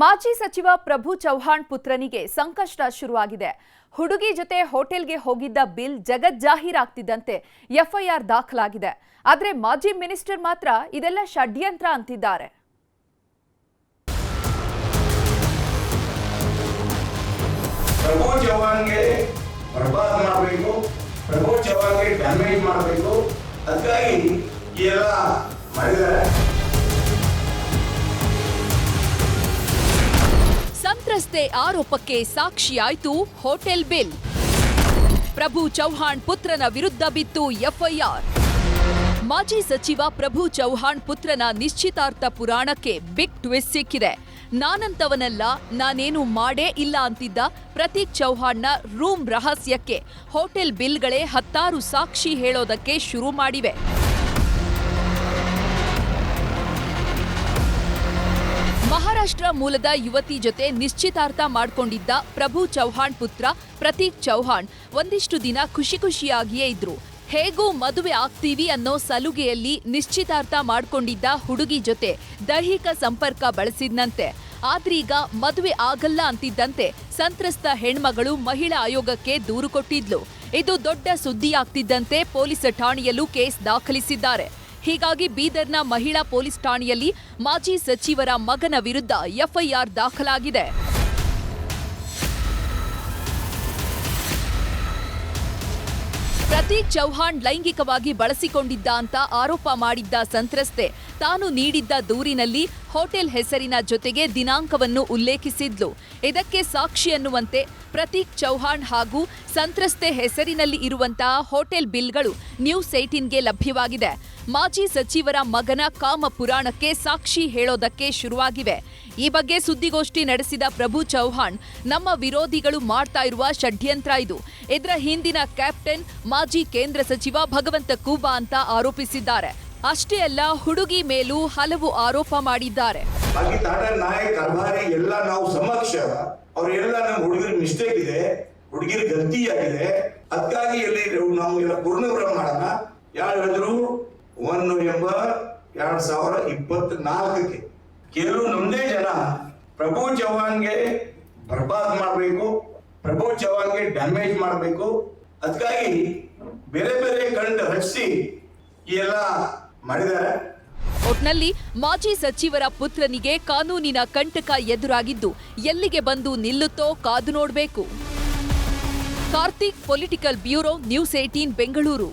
ಮಾಜಿ ಸಚಿವ ಪ್ರಭು ಚೌಹಾಣ್ ಪುತ್ರನಿಗೆ ಸಂಕಷ್ಟ ಶುರುವಾಗಿದೆ. ಹುಡುಗಿ ಜೊತೆ ಹೋಟೆಲ್ಗೆ ಹೋಗಿದ್ದ ಬಿಲ್ ಜಗಜ್ಜಾಹೀರಾಗ್ತಿದ್ದಂತೆ ಎಫ್ಐಆರ್ ದಾಖಲಾಗಿದೆ. ಆದರೆ ಮಾಜಿ ಮಿನಿಸ್ಟರ್ ಮಾತ್ರ ಇದೆಲ್ಲ ಷಡ್ಯಂತ್ರ ಅಂತಿದ್ದಾರೆ. ಪ್ರಭು ಚವ್ಹಾಣ್ಗೆ ಬರ್ಬಾದ್ ಮಾಡಬೇಕು, ಪ್ರಭು ಚವ್ಹಾಣ್ಗೆ ಡ್ಯಾಮೇಜ್ ಮಾಡಬೇಕು. ಅದಕ್ಕಾಗಿ ಎಲ್ಲ ಮಾಡಿದ್ದಾರೆ. ಆರೋಪಕ್ಕೆ ಸಾಕ್ಷಿಯಾಯಿತು ಹೋಟೆಲ್ ಬಿಲ್. ಪ್ರಭು ಚೌಹಾಣ್ ಪುತ್ರನ ವಿರುದ್ಧ ಬಿತ್ತು ಎಫ್ಐಆರ್. ಮಾಜಿ ಸಚಿವ ಪ್ರಭು ಚೌಹಾಣ್ ಪುತ್ರನ ನಿಶ್ಚಿತಾರ್ಥ ಪುರಾಣಕ್ಕೆ ಬಿಗ್ ಟ್ವಿಸ್ಟ್ ಸಿಕ್ಕಿದೆ. ನಾನಂತವನಲ್ಲ, ನಾನೇನು ಮಾಡೇ ಇಲ್ಲ ಅಂತಿದ್ದ ಪ್ರತೀಕ್ ಚೌಹಾಣ್ನ ರೂಮ್ ರಹಸ್ಯಕ್ಕೆ ಹೋಟೆಲ್ ಬಿಲ್ಗಳೇ ಹತ್ತಾರು ಸಾಕ್ಷಿ ಹೇಳೋದಕ್ಕೆ ಶುರು ಮಾಡಿವೆ. ಮಹಾರಾಷ್ಟ್ರ ಮೂಲದ ಯುವತಿ ಜೊತೆ ನಿಶ್ಚಿತಾರ್ಥ ಮಾಡಿಕೊಂಡಿದ್ದ ಪ್ರಭು ಚೌಹಾಣ್ ಪುತ್ರ ಪ್ರತೀಕ್ ಚೌಹಾಣ್ ಒಂದಿಷ್ಟು ದಿನ ಖುಷಿ ಖುಷಿಯಾಗಿಯೇ ಇದ್ರು. ಹೇಗೂ ಮದುವೆ ಆಗ್ತೀವಿ ಅನ್ನೋ ಸಲುಗೆಯಲ್ಲಿ ನಿಶ್ಚಿತಾರ್ಥ ಮಾಡಿಕೊಂಡಿದ್ದ ಹುಡುಗಿ ಜೊತೆ ದೈಹಿಕ ಸಂಪರ್ಕ ಬಳಸಿದ್ನಂತೆ. ಆದ್ರೀಗ ಮದುವೆ ಆಗಲ್ಲ ಅಂತಿದ್ದಂತೆ ಸಂತ್ರಸ್ತ ಹೆಣ್ಮಗಳು ಮಹಿಳಾ ಆಯೋಗಕ್ಕೆ ದೂರು ಕೊಟ್ಟಿದ್ಲು. ಇದು ದೊಡ್ಡ ಸುದ್ದಿಯಾಗ್ತಿದ್ದಂತೆ ಪೊಲೀಸ್ ಠಾಣೆಯಲ್ಲೂ ಕೇಸ್ ದಾಖಲಿಸಿದ್ದಾರೆ. ಹೀಗಾಗಿ ಬೀದರ್ನ ಮಹಿಳಾ ಪೊಲೀಸ್ ಠಾಣೆಯಲ್ಲಿ ಮಾಜಿ ಸಚಿವರ ಮಗನ ವಿರುದ್ಧ ಎಫ್ಐಆರ್ ದಾಖಲಾಗಿದೆ. ಪ್ರತೀಕ್ ಚೌಹಾಣ್ ಲೈಂಗಿಕವಾಗಿ ಬಳಸಿಕೊಂಡಿದ್ದ ಅಂತ ಆರೋಪ ಮಾಡಿದ್ದ ಸಂತ್ರಸ್ತೆ ತಾನು ನೀಡಿದ್ದ ದೂರಿನಲ್ಲಿ ಹೋಟೆಲ್ ಹೆಸರಿನ ಜೊತೆಗೆ ದಿನಾಂಕವನ್ನು ಉಲ್ಲೇಖಿಸಿದ್ಲು. ಇದಕ್ಕೆ ಸಾಕ್ಷಿ ಅನ್ನುವಂತೆ ಪ್ರತೀಕ್ ಚೌಹಾಣ್ ಹಾಗೂ ಸಂತ್ರಸ್ತೆ ಹೆಸರಿನಲ್ಲಿ ಇರುವಂತಹ ಹೋಟೆಲ್ ಬಿಲ್ಗಳು ನ್ಯೂಸ್ ಏಟೀನ್ಗೆ ಲಭ್ಯವಾಗಿದೆ. ಮಾಜಿ ಸಚಿವರ ಮಗನ ಕಾಮ ಪುರಾಣಕ್ಕೆ ಸಾಕ್ಷಿ ಹೇಳೋದಕ್ಕೆ ಶುರುವಾಗಿವೆ. ಈ ಬಗ್ಗೆ ಸುದ್ದಿಗೋಷ್ಠಿ ನಡೆಸಿದ ಪ್ರಭು ಚೌಹಾಣ್, ನಮ್ಮ ವಿರೋಧಿಗಳು ಮಾಡ್ತಾ ಇರುವ ಷಡ್ಯಂತ್ರ ಇದು. ಇದರ ಹಿಂದಿನ ಕ್ಯಾಪ್ಟನ್, ಮಾಜಿ ಕೇಂದ್ರ ಸಚಿವ ಭಗವಂತ ಕೂಬಾ ಅಂತ ಆರೋಪಿಸಿದ್ದಾರೆ. ಅಷ್ಟೇ ಅಲ್ಲ, ಹುಡುಗಿ ಮೇಲೂ ಹಲವು ಆರೋಪ ಮಾಡಿದ್ದಾರೆ. ಎಲ್ಲ ನಾವು ಸಮಕ್ಷ, ಅವರೆಲ್ಲ ನಮ್ಮ ಹುಡುಗರ ಮಿಸ್ಟೇಕ್ ಇದೆ, ಹುಡುಗಿರ ಗಲ್ತಿ ಆಗಿದೆ ಅದಕ್ಕಾಗಿ ಎಲ್ಲಿ ನಾವು ಎಲ್ಲ ಪೂರ್ಣವಿರಾಮ ಮಾಡೋಣ. ಯಾರು ಹೇಳಿದ್ರು? ಒನ್ ನವೆಂಬರ್ ಎರಡ್ ಸಾವಿರ ಇಪ್ಪತ್ನಾಲ್ಕಕ್ಕೆ. ಕೆಲವು ನಮ್ದೇ ಜನ. ಪ್ರಭು ಚವ್ಹಾಣ್ಗೆ ಬರ್ಬಾದ್ ಮಾಡಬೇಕು, ಪ್ರಭು ಚವ್ಹಾಣ್ಗೆ ಡ್ಯಾಮೇಜ್ ಮಾಡಬೇಕು. ಅದಕ್ಕಾಗಿ ಬೇರೆ ಬೇರೆ ಕಂಡು ಹಚ್ಚಿ ಎಲ್ಲ ಮಾಡಿದ್ದಾರೆ. ಒಟ್ನಲ್ಲಿ ಮಾಜಿ ಸಚಿವರ ಪುತ್ರನಿಗೆ ಕಾನೂನಿನ ಕಂಟಕ ಎದುರಾಗಿದ್ದು ಎಲ್ಲಿಗೆ ಬಂದು ನಿಲ್ಲುತ್ತೋ ಕಾದು ನೋಡಬೇಕು. Karthik political bureau news eighteen Bengaluru.